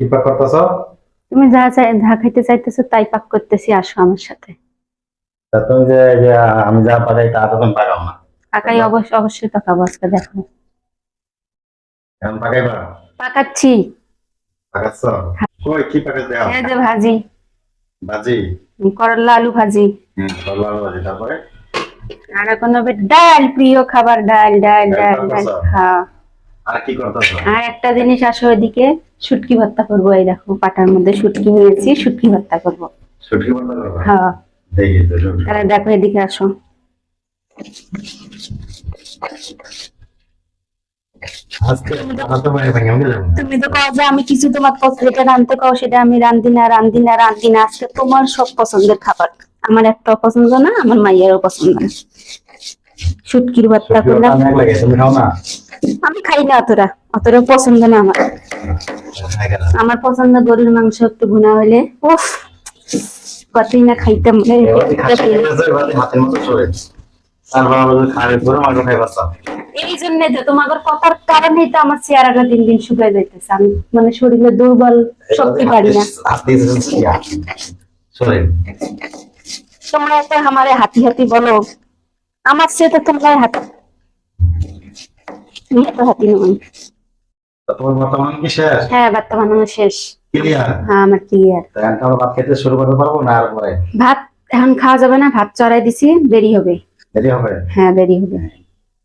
কি পাক করতেছ? তুমি যা চাই যা খাইতে চাইতেছো তাই পাক করতেছি আসো আমার সাথে। তা তুমি যে যে আমি যা পাঠাই তা তো তুমি পাকাও না। পাকাই অবশ্য অবশ্যই পাকাবো আজকে দেখো। পাকাই পাও পাকাচ্ছি। পাকাচ্ছ? কই কি পাকাচ্ছ দেও এই যে ভাজি। বাজি করলা আলু ভাজি। হুম করলা আলু ভাজি তারপরে? আর এখন হবে ডাল প্রিয় খাবার ডাল ডাল ডাল ডাল ডাল হ্যাঁ। আর কি করতেছ আর একটা জিনিস আসো ওইদিকে শুটকি ভর্তা করব এই দেখো পাটার মধ্যে শুটকি নিয়েছি শুটকি ভর্তা করব। হ্যাঁ। দেখি তো এদিকে আসো তুমি তো কও যে আমি কিছু তোমার পছন্দ যেটা রাঁধতে কও সেটা আমি রান্ধি না রান্ধি না না। আজকে তোমার সব পছন্দের খাবার। আমার একটা পছন্দ না আমার মাইয়ারও পছন্দ না। শুটকির ভর্তা করলাম। খাই না অতটা। অতটা পছন্দ না আমার। আমার পছন্দ গরুর মাংস একটু ভুনা হলে। উফ, কতই না খাইতাম। এই জন্য তো কথার কারণেই তো আমার চেহারাটা দিন দিন শুকাই যাইতেছে। আমি মানে শরীরে দুর্বল শক্তি পারি না। তোমরা এত আমারে হাতি হাতি বলো। আমার সে তো তোমরা হাতি। হাতি নয় তোমার বর্তমান কি শেষ? হ্যাঁ বানানো শেষ। ক্লিয়ার হ্যাঁ আমার ক্লিয়ার তাই আমরা ভাত খেতে শুরু করতে পারব না আর পরে? ভাত এখন খাওয়া যাবে না ভাত চড়াই দিছি দেরি হবে। দেরি হবে? হ্যাঁ দেরি হবে।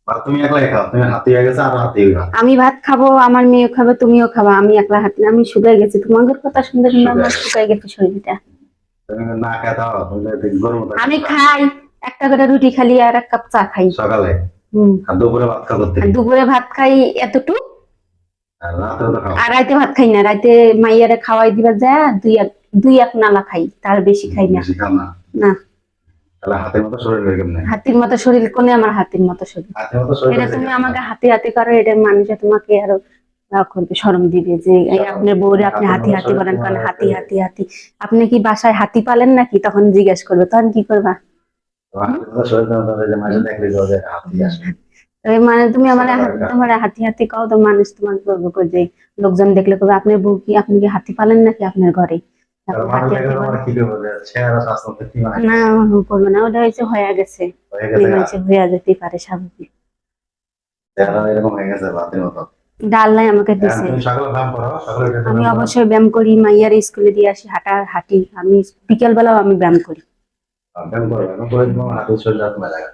তুমি একলাই খাও তুমি হাতি হয়ে গেছে আর হাতি আমি ভাত খাব আমার মেয়ে খাবে তুমিও খাবা আমি একলা হাতি না, আমি শুকাই গেছি। তোমাদের কথা শুনতে শুনতে আমার শুকাই গেছে। শরীরটা। না আমি খাই একটা করে রুটি খালি আর এক কাপ চা খাই। সকালে? দুপুরে ভাত খাও করতে দুপুরে ভাত খাই এতটুকু? আর রাতে ভাত খাই না রাইতে মাইয়ারে খাওয়াই দিবা যায় দুই এক দুই এক নালা খাই তার বেশি খাই না। না? হাতের মতো শরীর হাতির মতো শরীর কোনে আমার হাতির মতো শরীর? এটা তুমি আমাকে হাতে হাতে করো এটা মানুষে তোমাকে আরও শরম দিবে যে আপনার বউরে আপনি হাতি হাতি করেন কারণ হাতি হাতি হাতি। আপনি কি বাসায় হাতি পালেন নাকি? তখন জিজ্ঞেস করবে তখন কি করবা? মানে তুমি আমার তোমার হাতি হাতি কও তো মানুষ তোমার করবে কই যে লোকজন দেখলে করবে আপনার বউ কি আপনি কি হাতি পালেন নাকি আপনার ঘরে? আপনি মানে না করবে না ওটা হয়েছে হয়ে গেছে। হয়ে গেছে যেতে পারে স্বাভাবিক। চেহারা এরকম হয়ে গেছে ভাতের মতো। ডাল নাই আমাকে এখন দিছে। আমি অবশ্যই ব্যায়াম করি মাইয়ার স্কুলে দিয়ে আসি হাঁটা হাঁটি। আমি বিকেল বেলাও আমি ব্যায়াম করি। আর ব্যায়াম করো ব্যায়াম করে তোমার হাতের শরীর কমে যায়